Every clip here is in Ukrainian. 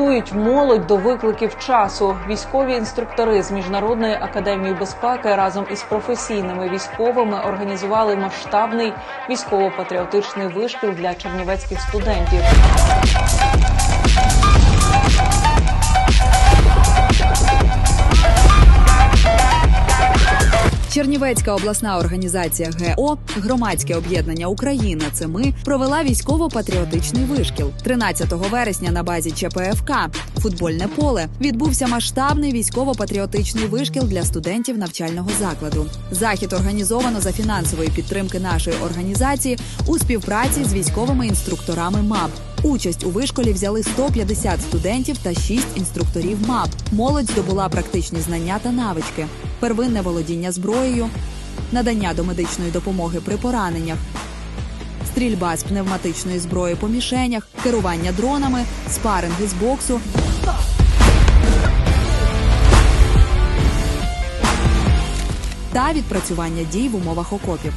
готують молодь до викликів часу. Військові інструктори з міжнародної академії безпеки разом із професійними військовими організували масштабний військово-патріотичний вишкіл для чернівецьких студентів. Чернівецька обласна організація ГО громадське об'єднання Україна. Це ми провела військово-патріотичний вишкіл 13 вересня на базі ЧПФК футбольне поле. Відбувся масштабний військово-патріотичний вишкіл для студентів навчального закладу. Захід організовано за фінансової підтримки нашої організації у співпраці з військовими інструкторами МАБ. Участь у вишколі взяли 150 студентів та 6 інструкторів МАБ. Молодь здобула практичні знання та навички, первинне володіння зброєю, надання домедичної допомоги при пораненнях, стрільба з пневматичної зброї по мішенях, керування дронами, спаринги з боксу. Та відпрацювання дій в умовах окопів.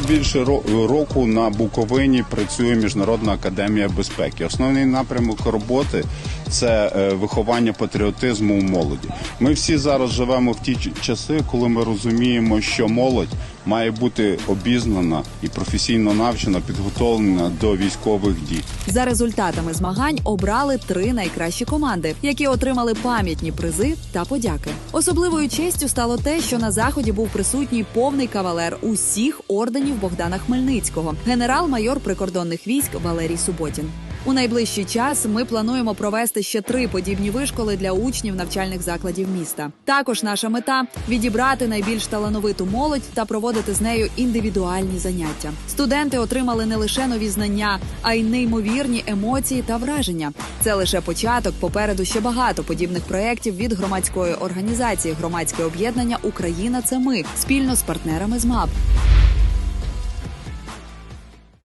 Більше ро- року на Буковині працює Міжнародна академія безпеки. Основний напрямок роботи це е, виховання патріотизму у молоді. Ми всі зараз живемо в ті часи, коли ми розуміємо, що молодь має бути обізнана і професійно навчена, підготовлена до військових дій. За результатами змагань обрали три найкращі команди, які отримали пам'ятні призи та подяки. Особливою честю стало те, що на заході був присутній повний кавалер усіх орденів Богдана Хмельницького, генерал-майор прикордонних військ Валерій Суботін. У найближчий час ми плануємо провести ще три подібні вишколи для учнів навчальних закладів міста. Також наша мета відібрати найбільш талановиту молодь та проводити з нею індивідуальні заняття. Студенти отримали не лише нові знання, а й неймовірні емоції та враження. Це лише початок. Попереду ще багато подібних проєктів від громадської організації Громадське об'єднання Україна. Це ми спільно з партнерами з МАП.